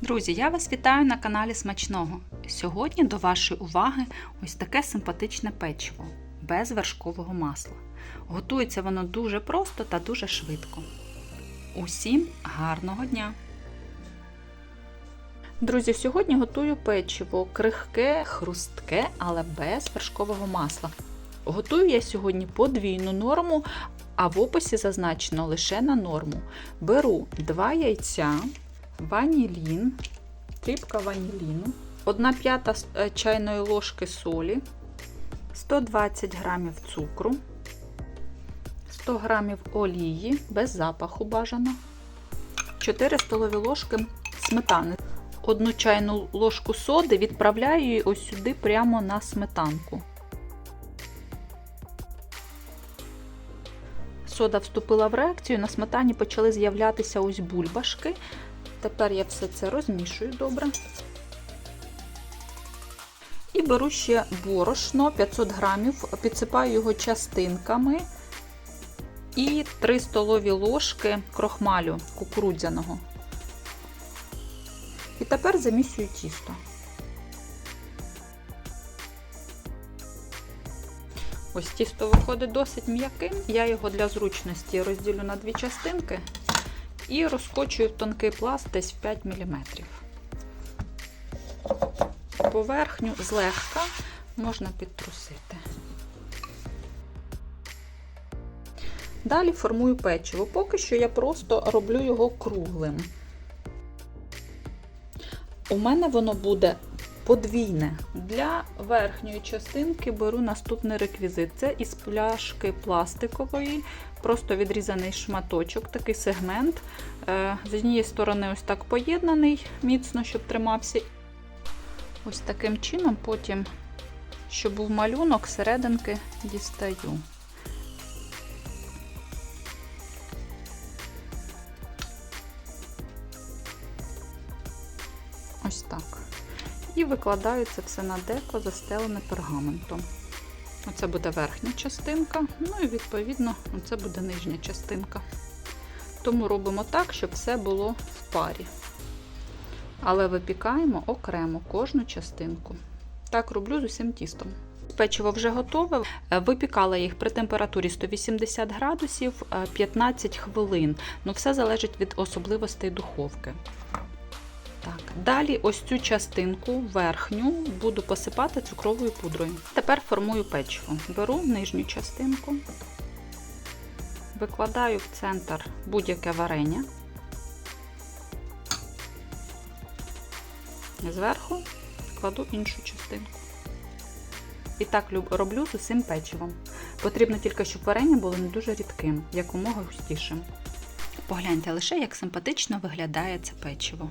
Друзі, я вас вітаю на каналі Смачного. Сьогодні до вашої уваги ось таке симпатичне печиво без вершкового масла. Готується воно дуже просто та дуже швидко. Усім гарного дня! Друзі, сьогодні готую печиво крихке, хрустке, але без вершкового масла. Готую я сьогодні подвійну норму, а в описі зазначено лише на норму. Беру 2 яйця, ванілін, тріпка ваніліну, 1 п'ята е, чайної ложки солі, 120 грамів цукру, 100 грамів олії без запаху бажано, 4 столові ложки сметани. Одну чайну ложку соди відправляю її ось сюди прямо на сметанку. Сода вступила в реакцію, на сметані почали з'являтися ось бульбашки. Тепер я все це розмішую добре. І беру ще борошно 500 грамів, підсипаю його частинками і 3 столові ложки крохмалю кукурудзяного. І тепер замісюю тісто. Ось тісто виходить досить м'яким. Я його для зручності розділю на дві частинки і розкочую в тонкий пласт десь в 5 мм. Поверхню злегка можна підтрусити. Далі формую печиво. Поки що я просто роблю його круглим. У мене воно буде подвійне. Для верхньої частинки беру наступний реквізит. Це із пляшки пластикової, просто відрізаний шматочок, такий сегмент. Е, з однієї сторони, ось так поєднаний міцно, щоб тримався. Ось таким чином, потім, щоб був малюнок, серединки дістаю. Ось так. І викладаю це все на деко, застелене пергаментом. Оце буде верхня частинка, ну і відповідно, це буде нижня частинка. Тому робимо так, щоб все було в парі. Але випікаємо окремо кожну частинку. Так роблю з усім тістом. Печиво вже готове. Випікала їх при температурі 180 градусів 15 хвилин. Ну, все залежить від особливостей духовки. Так, Далі ось цю частинку верхню буду посипати цукровою пудрою. Тепер формую печиво. Беру нижню частинку, викладаю в центр будь-яке варення. Зверху кладу іншу частинку. І так роблю з усім печивом. Потрібно тільки, щоб варення було не дуже рідким, якомога густішим. Погляньте лише, як симпатично виглядає це печиво.